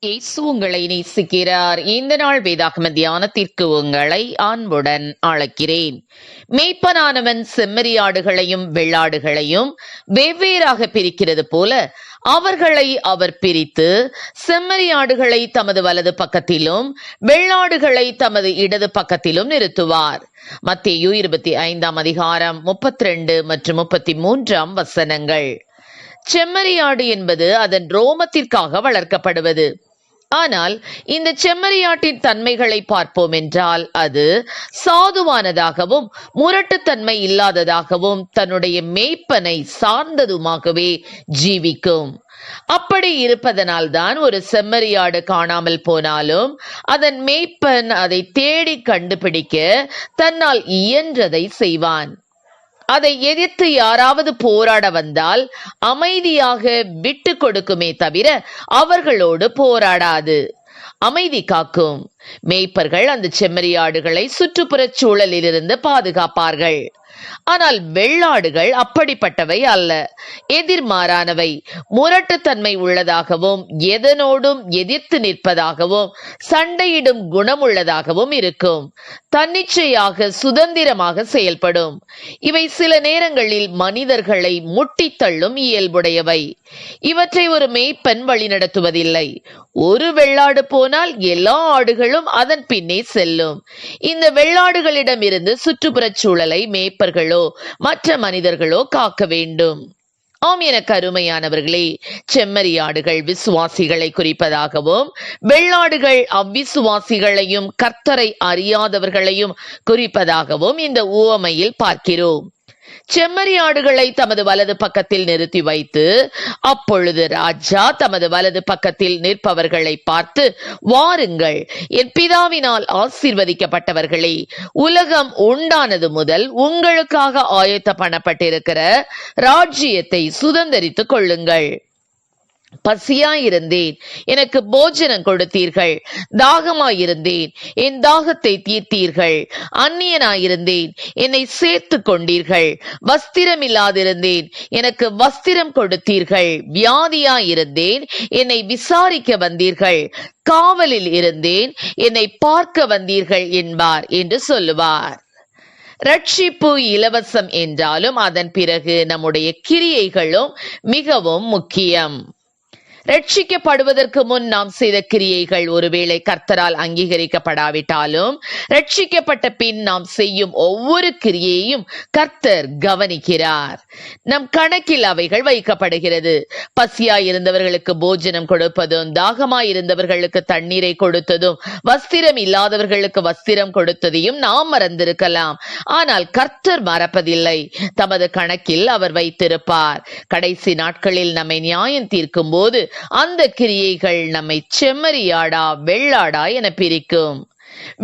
இயேசு உங்களை நேசிக்கிறார். இந்த நாள் வேதாகம தியானத்திற்கு உங்களை அன்புடன் அழைக்கிறேன். மேய்ப்பனானவன் செம்மறியாடுகளையும் வெள்ளாடுகளையும் வெவ்வேறாக பிரிக்கிறது போல அவர்களை அவர் பிரித்து செம்மறியாடுகளை தமது வலது பக்கத்திலும் வெள்ளாடுகளை தமது இடது பக்கத்திலும் நிறுத்துவார். மத்திய இருபத்தி ஐந்தாம் அதிகாரம் முப்பத்தி ரெண்டு மற்றும் முப்பத்தி மூன்றாம் வசனங்கள். செம்மறியாடு என்பது அதன் ரோமத்திற்காக வளர்க்கப்படுவது. ஆனால் இந்த செம்மறியாட்டின் தன்மைகளை பார்ப்போம் என்றால் அது சாதுவானதாகவும் முரட்டுத்தன்மை இல்லாததாகவும் தன்னுடைய மேய்ப்பனை சார்ந்ததுமாகவே ஜீவிக்கும். அப்படி இருப்பதனால்தான் ஒரு செம்மறியாடு காணாமல் போனாலும் அதன் மேய்ப்பன் அதை தேடி கண்டுபிடிக்க தன்னால் இயன்றதை செய்வான். அதை எதிர்த்து யாராவது போராட வந்தால் அமைதியாக விட்டு கொடுக்குமே தவிர அவர்களோடு போராடாது. அமைதி காக்கும். மேய்ப்பர்கள் அந்த செம்மறியாடுகளை சுற்றுப்புறச் சூழலிலிருந்து பாதுகாப்பார்கள். ஆனால் வெள்ளாடுகள் அப்படிப்பட்டவை அல்ல. எதிர்மாறானவை. முரட்டுத்தன்மை உள்ளதாகவும் எதனோடும் எதிர்த்து நிற்பதாகவும் சண்டையிடும் குணமுள்ளதாகவும் இருக்கும். தன்னிச்சையாக சுதந்திரமாக செயல்படும். இவை சில நேரங்களில் மனிதர்களை முட்டித்தள்ளும் இயல்புடையவை. இவற்றை ஒரு மேய்ப்பன் வழிநடத்துவதில்லை ஒரு வெள்ளாடு போனால் எல்லா ஆடுகளும் அதன் பின்னே செல்லும். இந்த வெள்ளாடுகளிடமிருந்து சுற்றுப்புறச் சூழலை மேய்ப்பன் மேய்ப்பர்களோ மற்ற மனிதர்களோ காக்க வேண்டும். ஆம் எனக்கு அருமையானவர்களே செம்மறியாடுகள் விசுவாசிகளை குறிப்பதாகவும் வெள்ளாடுகள் அவ்விசுவாசிகளையும் கர்த்தரை அறியாதவர்களையும் குறிப்பதாகவும் இந்த உவமையில் பார்க்கிறோம். செம்மறியாடுகளை தமது வலது பக்கத்தில் நிறுத்தி வைத்து அப்பொழுது ராஜா தமது வலது பக்கத்தில் நிற்பவர்களை பார்த்து வாருங்கள் என் பிதாவினால் ஆசீர்வதிக்கப்பட்டவர்களே உலகம் உண்டானது முதல் உங்களுக்காக ஆயத்த பண்ணப்பட்டிருக்கிற ராஜ்யத்தை சுதந்தரித்துக் கொள்ளுங்கள். பசியாயிருந்தேன். எனக்கு போஜனம் கொடுத்தீர்கள். தாகமாயிருந்தேன். என் தாகத்தை தீர்த்தீர்கள். அந்நியனாயிருந்தேன். என்னை சேர்த்து கொண்டீர்கள் வஸ்திரம் இல்லாதிருந்தேன் எனக்கு வஸ்திரம் கொடுத்தீர்கள். வியாதியாயிருந்தேன். என்னை விசாரிக்க வந்தீர்கள். காவலில் இருந்தேன். என்னை பார்க்க வந்தீர்கள் என்பார் என்று சொல்லுவார். ரட்சிப்பு இலவசம் என்றாலும் அதன் பிறகு நம்முடைய கிரியைகளும் மிகவும் முக்கியம். ரட்சிக்கப்படுவதற்கு முன் நாம் செய்த கிரியைகள் ஒருவேளை கர்த்தரால் அங்கீகரிக்கப்படாவிட்டாலும் ரட்சிக்கப்பட்ட பின் நாம் செய்யும் ஒவ்வொரு கிரியையும் கர்த்தர் கவனிக்கிறார். நம் கணக்கில் அவைகள் வைக்கப்படுகிறது. பசியா இருந்தவர்களுக்கு போஜனம் கொடுப்பதும் தாகமா இருந்தவர்களுக்கு தண்ணீரை கொடுத்ததும் வஸ்திரம் இல்லாதவர்களுக்கு வஸ்திரம் கொடுத்ததையும் நாம் மறந்திருக்கலாம். ஆனால் கர்த்தர் மறப்பதில்லை. தமது கணக்கில் அவர் வைத்திருப்பார். கடைசி நாட்களில் நம்மை நியாயம் தீர்க்கும் போது அந்த கிரியைகள் நம்மை செம்மறியாடா வெள்ளாடா என பிரிக்கும்.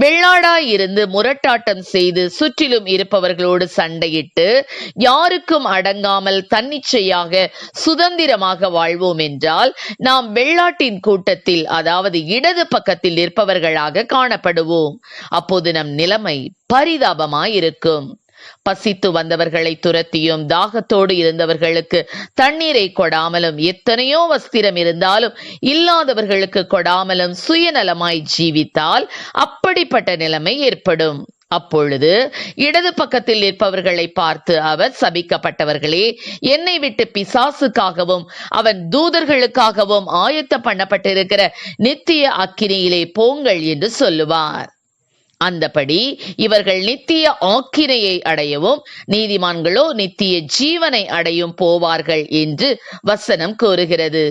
வெள்ளாடாய் இருந்து முரட்டாட்டம் செய்து சுற்றிலும் இருப்பவர்களோடு சண்டையிட்டு யாருக்கும் அடங்காமல் தன்னிச்சையாக சுதந்திரமாக வாழ்வோம் என்றால் நாம் வெள்ளாட்டின் கூட்டத்தில் அதாவது இடது பக்கத்தில் நிற்பவர்களாக காணப்படுவோம். அப்போது நம் நிலைமை பரிதாபமாயிருக்கும். பசித்து வந்தவர்களை துரத்தியும் தாகத்தோடு இருந்தவர்களுக்கு தண்ணீரை கொடாமலும் எத்தனையோ வஸ்திரம் இருந்தாலும் இல்லாதவர்களுக்கு கொடாமலும் சுயநலமாய் ஜீவித்தால் அப்படிப்பட்ட நிலைமை ஏற்படும். அப்பொழுது இடது பக்கத்தில் நிற்பவர்களை பார்த்து அவர் சபிக்கப்பட்டவர்களே என்னை விட்டு பிசாசுக்காகவும் அவன் தூதர்களுக்காகவும் ஆயத்த பண்ணப்பட்டிருக்கிற நித்திய அக்கினியிலே போங்கள் என்று சொல்லுவார். அந்தபடி இவர்கள் நித்திய ஆக்கினையை அடையவும் நீதிமான்களோ நித்திய ஜீவனை அடையும் போவார்கள் என்று வசனம் கூறுகிறது.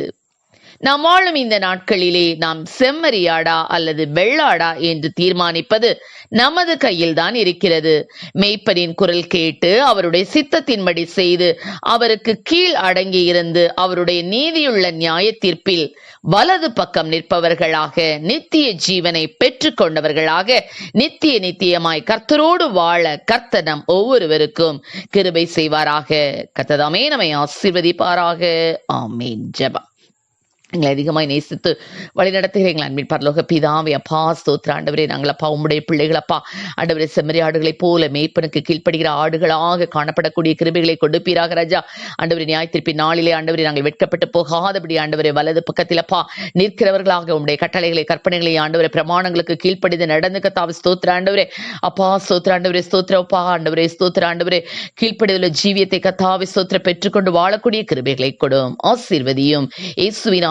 நாம் வாழும் இந்த நாட்களிலே நாம் செம்மறியாடா அல்லது வெள்ளாடா என்று தீர்மானிப்பது நமது கையில் தான் இருக்கிறது. மெய்ப்பனின் குரல் கேட்டு அவருடைய சித்தத்தின்படி செய்து அவருக்கு கீழ் அடங்கி இருந்து அவருடைய நீதியுள்ள நியாய தீர்ப்பில் வலது பக்கம் நிற்பவர்களாக நித்திய ஜீவனை பெற்றுக்கொண்டவர்களாக நித்திய நித்தியமாய் கர்த்தரோடு வாழ கர்த்தனம் ஒவ்வொருவருக்கும் கிருபை செய்வாராக. கர்த்ததாமே நம்மை ஆசீர்வதிப்பாராக. ஆமீன். ஜபம். எங்களை அதிகமாய் நேசித்து வழிநடத்துகிற எங்கள் அன்பின் பரலோக பிதாவே அப்பா ஸ்தோத்திர ஆண்டவரே நாங்கள் அப்பா உம்முடைய பிள்ளைகளப்பா ஆண்டவரே செம்மறி ஆடுகளைப் போல மேய்ப்பனுக்கு கீழ்ப்படுகிற ஆடுகளாக காணப்படக்கூடிய கிருபைகளை கொடுப்பீராக ராஜா. ஆண்டவரே நியாயத்திருப்பி நாளிலே ஆண்டவரே நாங்கள் வெட்கப்பட்டு போகாதபடி ஆண்டவரே வலது பக்கத்திலப்பா நிற்கிறவர்களாக உம்முடைய கட்டளைகளை கற்பனைகளை ஆண்டவரே பிரமாணங்களுக்கு கீழ்ப்படிந்து நடந்து கத்தாவை ஸ்தோத்திர ஆண்டவரே. அப்பா ஸ்தோத்திர ஆண்டவரே ஸ்தோத்திர அப்பா ஆண்டவரே ஸ்தோத்திர ஆண்டவரே கீழ்ப்படிதல ஜீவியத்தை கத்தாவி ஸ்தோத்திர பெற்றுக்கொண்டு வாழக்கூடிய கிருபைகளை கொடும் ஆசீர்வதியும். இயேசுவின்